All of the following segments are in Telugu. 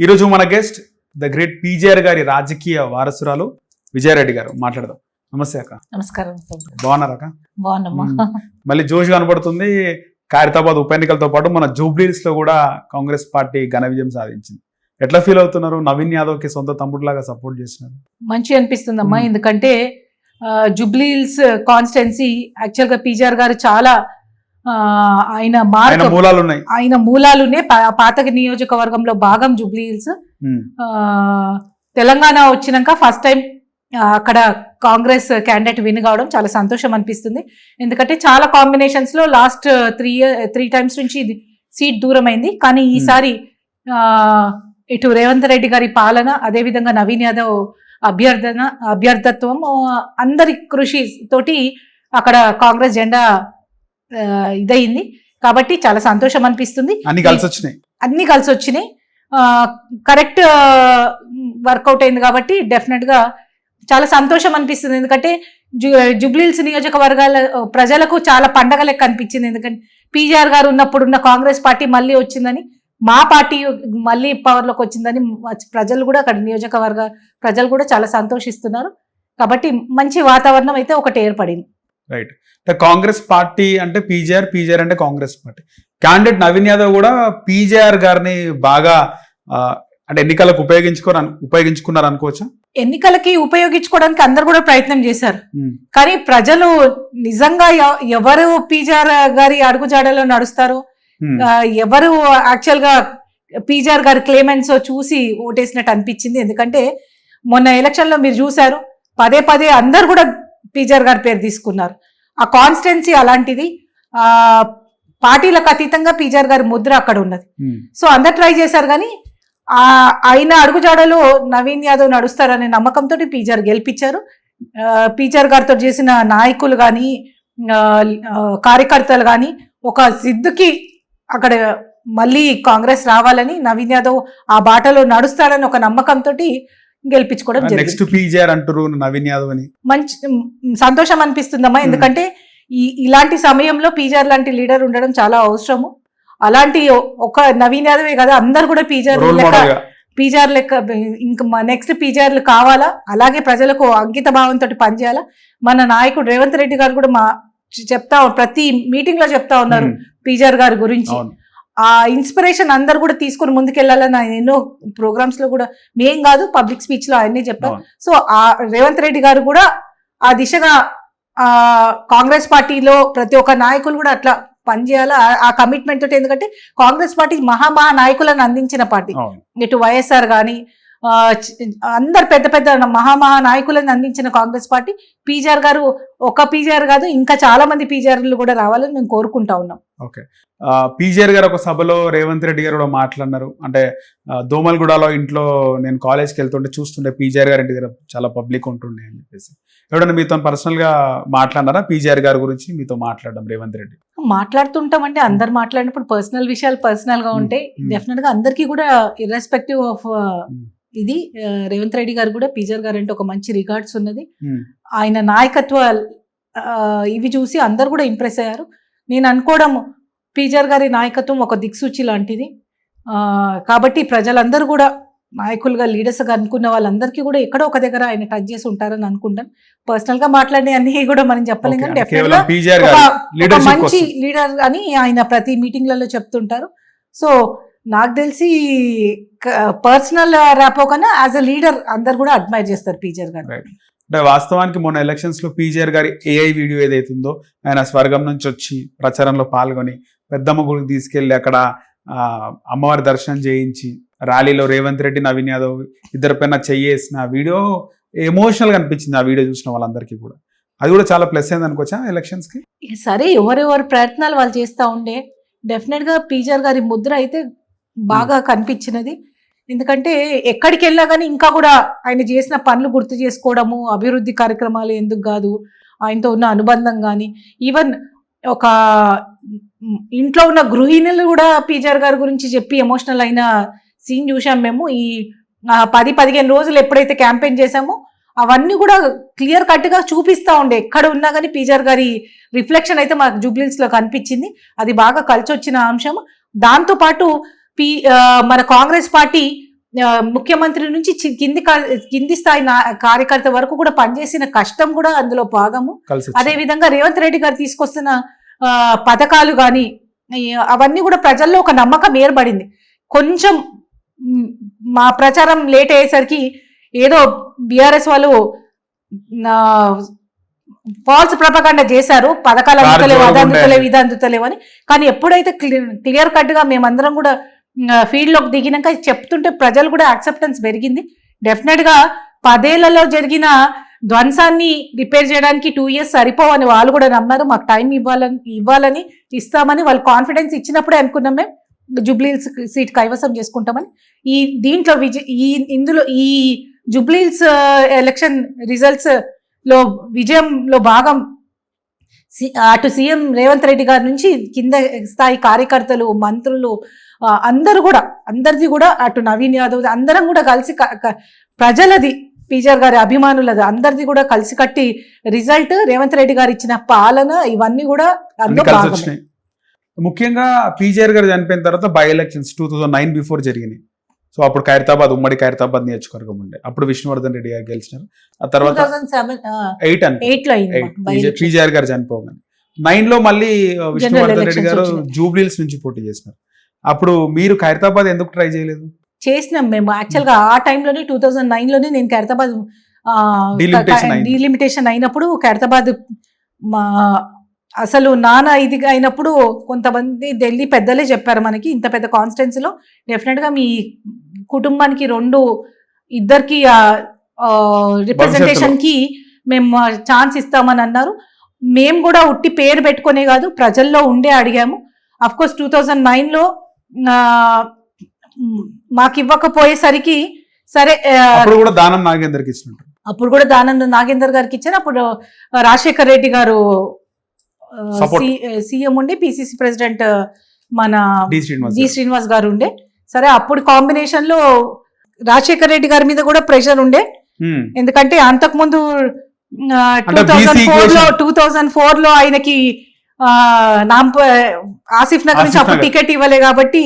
ఈరోజు మన గెస్ట్ ద గ్రేట్ పీజేఆర్ గారి రాజకీయ వారసురాలు విజయారెడ్డి గారు. మాట్లాడదాం. నమస్తే అక్క. నమస్కారం. బాగున్నారా అక్క. మళ్ళీ జోష్ కనబడుతుంది. ఖైరతాబాద్ ఉప ఎన్నికలతో పాటు మన జూబ్లీస్లో కూడా కాంగ్రెస్ పార్టీ ఘన విజయం సాధించింది. ఎట్లా ఫీల్ అవుతున్నారు? నవీన్ యాదవ్కి సొంత తమ్ముడులాగా సపోర్ట్ చేసినారు. మంచి అనిపిస్తుందమ్మా. మ్మ్. ఎందుకంటే జుబ్లీల్స్ కాన్స్టెన్సీ యాక్చువల్గా పీజార్ గారు చాలా ఆయన మూలాలు ఉన్నాయి ఆయన మూలాలునే పాతక నియోజకవర్గంలో భాగం జుబ్లీల్స్ మ్మ్. ఆ, తెలంగాణ వచ్చినాక ఫస్ట్ టైం అక్కడ కాంగ్రెస్ క్యాండిడేట్ విన్ కావడం చాలా సంతోషం అనిపిస్తుంది. ఎందుకంటే చాలా కాంబినేషన్స్లో లాస్ట్ త్రీ త్రీ టైమ్స్ నుంచి సీట్ దూరం అయింది కానీ ఈసారి ఆ, ఇటు రేవంత్ రెడ్డి గారి పాలన అదేవిధంగా నవీన్ యాదవ్ అభ్యర్థన అభ్యర్థత్వం అందరి కృషి తోటి అక్కడ కాంగ్రెస్ జెండా ఇదయింది. కాబట్టి చాలా సంతోషం అనిపిస్తుంది. అన్ని కలిసి వచ్చినాయి. అన్ని కలిసి వచ్చినాయి. కరెక్ట్ వర్కౌట్ అయింది కాబట్టి డెఫినెట్గా చాలా సంతోషం అనిపిస్తుంది. ఎందుకంటే జు జుబ్లీల్స్ నియోజకవర్గాల ప్రజలకు చాలా పండగ లెక్క అనిపించింది. ఎందుకంటే పీజీఆర్ గారు ఉన్నప్పుడు ఉన్న కాంగ్రెస్ పార్టీ మళ్ళీ వచ్చిందని మా పార్టీ మళ్ళీ పవర్లోకి వచ్చిందని ప్రజలు కూడా అక్కడ నియోజకవర్గ ప్రజలు కూడా చాలా సంతోషిస్తున్నారు. కాబట్టి మంచి వాతావరణం అయితే ఒకటి ఏర్పడింది. రైట్ అంటే కాంగ్రెస్ పార్టీ అంటే పీజేఆర్ పీజేఆర్ అంటే కాంగ్రెస్ పార్టీ క్యాండిడేట్ నవీన్ యాదవ్ కూడా పీజేఆర్ గారిని బాగా అంటే ఎన్నికలకు ఉపయోగించుకోరు ఉపయోగించుకున్నారు అనుకోవచ్చా? ఎన్నికలకి ఉపయోగించుకోవడానికి అందరు కూడా ప్రయత్నం చేశారు. మ్మ్. కానీ ప్రజలు నిజంగా ఎవ- ఎవరు పీజార్ గారి అడుగుజాడలో నడుస్తారు. ఆ, ఎవరు యాక్చువల్గా పీజార్ గారి క్లేమెంట్స్ చూసి ఓటేసినట్టు అనిపించింది. ఎందుకంటే మొన్న ఎలక్షన్లో మీరు చూశారు పదే పదే అందరు కూడా పీజార్ గారి పేరు తీసుకున్నారు. ఆ కాన్స్టెన్సీ అలాంటిది ఆ పార్టీలకు అతీతంగా పీజార్ గారి ముద్ర అక్కడ ఉన్నది. మ్మ్. సో అందరు ట్రై చేశారు కానీ ఆ ఆయన అడుగుజాడలో నవీన్ యాదవ్ నడుస్తారనే నమ్మకంతో పీజార్ గెలిపించారు. పీజార్ గారితో చేసిన నాయకులు కానీ కార్యకర్తలు కానీ ఒక సిద్ధుకి అక్కడ మళ్ళీ కాంగ్రెస్ రావాలని నవీన్ యాదవ్ ఆ బాటలో నడుస్తాడని ఒక నమ్మకంతో గెలిపించుకోవడం నెక్స్ట్ పీజేఆర్ అంటారు నవీన్ యాదవ్ అని. మంచి సంతోషం అనిపిస్తుందమ్మా. మ్మ్. ఎందుకంటే ఈ ఇలాంటి సమయంలో పీజార్ లాంటి లీడర్ ఉండడం చాలా అవసరము. అలాంటి ఒక నవీన్ యాదవే కదా అందరు కూడా పీజార్ రోల్ లెక్క ఇంకా నెక్స్ట్ పీజార్లు కావాలా? అలాగే ప్రజలకు అంకిత భావంతో పనిచేయాలా? మన నాయకుడు రేవంత్ రెడ్డి గారు కూడా మా చెప్తా ప్రతి మీటింగ్లో చెప్తా ఉన్నారు. పీజార్ గారి గురించి. ఆ ఇన్స్పిరేషన్ అందరు కూడా తీసుకొని ముందుకెళ్ళాలని ఆయన ఎన్నో ప్రోగ్రామ్స్లో కూడా మేం కాదు పబ్లిక్ స్పీచ్లో ఆయనే చెప్పారు. సో ఆ రేవంత్ రెడ్డి గారు కూడా ఆ దిశగా ఆ కాంగ్రెస్ పార్టీలో ప్రతి ఒక్క నాయకులు కూడా అట్లా పనిచేయాలా? ఆ- కమిట్మెంట్ తోటి ఎందుకంటే కాంగ్రెస్ పార్టీ మహా మహా నాయకులను అందించిన పార్టీ. ఇటు వైఎస్ఆర్ కానీ అందరు పెద్ద పెద్ద మహామహా నాయకులను అందించిన కాంగ్రెస్ పార్టీ. పీజార్ గారు ఒక పీజార్ కాదు ఇంకా చాలా మంది పీజార్లు కూడా రావాలని మేము కోరుకుంటా ఉన్నాం. ఓకే. పీజేఆర్ గారు ఒక సభలో రేవంత్ రెడ్డి గారు కూడా మాట్లాడినారు. అంటే దోమల్గూడలో ఇంట్లో నేను కాలేజ్కి వెళ్తుంటే చూస్తుంటే పీజేఆర్ గారి ఇంటి దగ్గర చాలా పబ్లిక్ ఉంటుండే అని చెప్పేసి. ఎవడన్నా మీతో పర్సనల్గా మాట్లాడినారా పీజేఆర్ గారి గురించి? మీతో మాట్లాడడం రేవంత్ రెడ్డి. మాట్లాడుతుంటామంటే అందరు మాట్లాడినప్పుడు పర్సనల్ విషయాలు పర్సనల్గా ఉంటాయి Hmm. డెఫినెట్గా అందరికీ కూడా ఇర్రెస్పెక్టివ్ ఆఫ్. ఇది రేవంత్ రెడ్డి గారు కూడా పీజర్ గారు అంటే ఒక మంచి రికార్డ్స్ ఉన్నది. ఆయన నాయకత్వ ఇవి చూసి అందరు కూడా ఇంప్రెస్ అయ్యారు. నేను అనుకోవడం పీజర్ గారి నాయకత్వం ఒక దిక్సూచి లాంటిది. కాబట్టి ప్రజలందరూ కూడా నాయకులుగా లీడర్స్గా అనుకున్న వాళ్ళందరికీ కూడా ఎక్కడో ఒక దగ్గర ఆయన టచ్ చేసి ఉంటారని అనుకుంటాను. పర్సనల్గా మాట్లాడే అన్ని కూడా మనం చెప్పలేం కానీ డెఫినెట్ మంచి లీడర్ అని ఆయన ప్రతి మీటింగ్లలో చెప్తుంటారు. సో నాకు తెలిసి పర్సనల్ ర్యాపో కన్నా యాజ్ అ లీడర్ అందరు కూడా అడ్మైర్ చేస్తారు పీజర్ గారు. అంటే వాస్తవానికి మొన్న ఎలక్షన్స్లో పీజీఆర్ గారి ఏఐ వీడియో ఏదైతుందో ఆయన స్వర్గం నుంచి వచ్చి ప్రచారంలో పాల్గొని పెద్దమ్మ గుడికి తీసుకెళ్ళి అక్కడ అమ్మవారి దర్శనం చేయించి ర్యాలీలో రేవంత్ రెడ్డి నవీన్ యాదవ్ ఇద్దరి పైన చెయ్యేసిన వీడియో ఎమోషనల్గా అనిపించింది ఆ వీడియో చూసిన వాళ్ళందరికీ కూడా. అది కూడా చాలా ప్లస్ అయింది అనుకోవచ్చా ఎలక్షన్స్కి? సరే ఎవరెవరి ప్రయత్నాలు వాళ్ళు చేస్తూ ఉండే డెఫినెట్గా పీజర్ గారి ముద్ర అయితే బాగా కనిపించినది. ఎందుకంటే ఎక్కడికి వెళ్ళా కానీ ఇంకా కూడా ఆయన చేసిన పనులు గుర్తు చేసుకోవడము అభివృద్ధి కార్యక్రమాలు ఎందుకు కాదు ఆయనతో ఉన్న అనుబంధం కానీ ఈవెన్ ఒక ఇంట్లో ఉన్న గృహిణులు కూడా పీజర్ గారి గురించి చెప్పి ఎమోషనల్ అయిన సీన్ చూసాం మేము. ఈ పది పదిహేను రోజులు ఎప్పుడైతే క్యాంపెయిన్ చేశామో అవన్నీ కూడా క్లియర్ కట్గా చూపిస్తా ఉండే. ఎక్కడ ఉన్నా కానీ పీజర్ గారి రిఫ్లెక్షన్ అయితే మాకు జూబ్లీన్స్లో కనిపించింది. అది బాగా కలిసి వచ్చిన అంశం దాంతో పాటు పి మన కాంగ్రెస్ పార్టీ ముఖ్యమంత్రి నుంచి కింది కింది స్థాయి కార్యకర్త వరకు కూడా పనిచేసిన కష్టం కూడా అందులో భాగము. అదే విధంగా రేవంత్ రెడ్డి గారు తీసుకొస్తున్న పథకాలు కానీ అవన్నీ కూడా ప్రజల్లో ఒక నమ్మకం ఏర్పడింది. కొంచెం మ్, ప్రచారం లేట్ అయ్యేసరికి ఏదో బీఆర్ఎస్ వాళ్ళు ఫాల్స్ ప్రపగండ చేశారు. పథకాలు అందుతలేవు అది అందుతలేవు ఇది అందుతలేవు అని. కానీ ఎప్పుడైతే క్లియర్ కట్గా మేమందరం కూడా ఫీల్డ్లోకి దిగినాక చెప్తుంటే ప్రజలు కూడా యాక్సెప్టెన్స్ పెరిగింది. డెఫినెట్గా పదేళ్ళలో జరిగిన ధ్వంసాన్ని రిపేర్ చేయడానికి టూ ఇయర్స్ సరిపోవని వాళ్ళు కూడా నమ్మారు. మాకు టైం ఇవ్వాలని ఇవ్వాలని ఇస్తామని వాళ్ళు కాన్ఫిడెన్స్ ఇచ్చినప్పుడే అనుకున్నాం మేము. జూబ్లీల్స్ సీట్ కైవసం చేసుకుంటామని. ఈ దీంట్లో విజయ్ ఈ ఇందులో ఈ జూబ్లీల్స్ ఎలక్షన్ రిజల్ట్స్లో విజయంలో భాగం అటు సీఎం రేవంత్ రెడ్డి గారి నుంచి కింద స్థాయి కార్యకర్తలు మంత్రులు అందరూ కూడా అందరిది కూడా అటు నవీన్ యాదవ్ అందరం కూడా కలిసి ప్రజలది పీజర్ గారి అభిమానులది అందరిది కూడా కలిసి కట్టి రిజల్ట్ రేవంత్ రెడ్డి గారు ఇచ్చిన పాలన ఇవన్నీ కూడా ముఖ్యంగా పీజేఆర్ గారు చనిపోయిన తర్వాత by elections two thousand nine before జరిగినాయి. సో అప్పుడు ఖైరతాబాద్ ఉమ్మడి ఖైరతాబాద్ నియోజకవర్గం ఉండే. అప్పుడు విష్ణువర్ధన్ రెడ్డి గారు గెలిచినారు. ఆ తర్వాత 2007, ఆ, ఎయిట్ election. పీజేఆర్ గారు చనిపోగానే. నైన్లో మళ్ళీ విష్ణువర్ధన్ రెడ్డి గారు. జూబ్లీల్స్ నుంచి పోటీ చేసినారు. అప్పుడు మీరు ఖైరతాబాద్ ఎందుకు ట్రై చేయలేదు? చేసినాం మేము. యాక్చువల్గా ఆ టైంలోనే టూ థౌజండ్ నైన్లోనే నేను ఖైరతాబాద్. డీలిమిటేషన్ అయినప్పుడు ఖైరతాబాద్ మా అసలు నాన్న ఇది అయినప్పుడు కొంతమంది ఢిల్లీ పెద్దలే చెప్పారు మనకి ఇంత పెద్ద కాన్స్టిట్యున్సీలో డెఫినెట్గా మీ కుటుంబానికి రెండు ఇద్దరికి రిప్రజెంటేషన్కి మేము ఛాన్స్ ఇస్తామని అన్నారు. మేము కూడా ఉట్టి పేరు పెట్టుకునే కాదు ప్రజల్లో ఉండే అడిగాము. కోర్స్ టూ థౌజండ్ నైన్లో ఆ, మ్, మాకు ఇవ్వకపోయేసరికి సరే కూడా దానం నాగేందర్కి ఇచ్చినట్టు. అప్పుడు కూడా దానంద నాగేందర్ గారికి ఇచ్చారు. అప్పుడు రాజశేఖర్ రెడ్డి గారు. సీఎం ఉండి పిసిసి ప్రెసిడెంట్ మన జి. శ్రీనివాస్ గారు ఉండే సరే అప్పుడు కాంబినేషన్లో రాజశేఖర్ రెడ్డి గారి మీద కూడా ప్రెషర్ ఉండే. ఎందుకంటే అంతకుముందు టూ థౌజండ్ ఫోర్లో. టూ థౌజండ్ ఫోర్లో ఆయనకి నాంప ఆసిఫ్ నగర్ నుంచి అప్పుడు. టికెట్ ఇవ్వలే కాబట్టి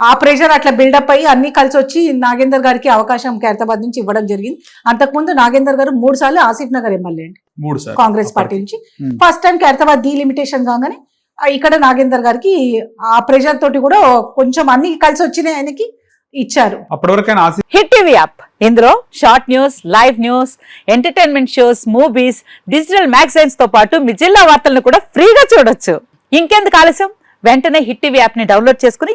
ఆ ప్రెషర్ అట్లా బిల్డప్ అయ్యి అన్ని కలిసి వచ్చి నాగేందర్ గారికి అవకాశం ఖైరతాబాద్ నుంచి ఇవ్వడం జరిగింది. అంతకుముందు నాగేందర్ గారు మూడు సార్లు ఆసిఫ్ నగర్ ఎమ్మెల్యే అండి. మూడు కాంగ్రెస్ పార్టీ నుంచి. ఫస్ట్ టైం ఖైరతాబాద్ డీలిమిటేషన్ కాగానే ఇక్కడ నాగేందర్ గారికి ఆ ప్రెషర్ తోటి కూడా కొంచెం అన్ని కలిసి వచ్చినాయి ఆయనకి ఇచ్చారు. అప్పటి వరకైనా ఆసి హిట్ టీవీ యాప్. ఇందులో short news live news entertainment shows movies digital మ్యాగజైన్స్తో పాటు మీ జిల్లా వార్తలను కూడా ఫ్రీగా చూడొచ్చు. ఇంకెందుకు ఆలస్యం? వెంటనే హిట్ టీవీ యాప్ని డౌన్లోడ్ చేసుకుని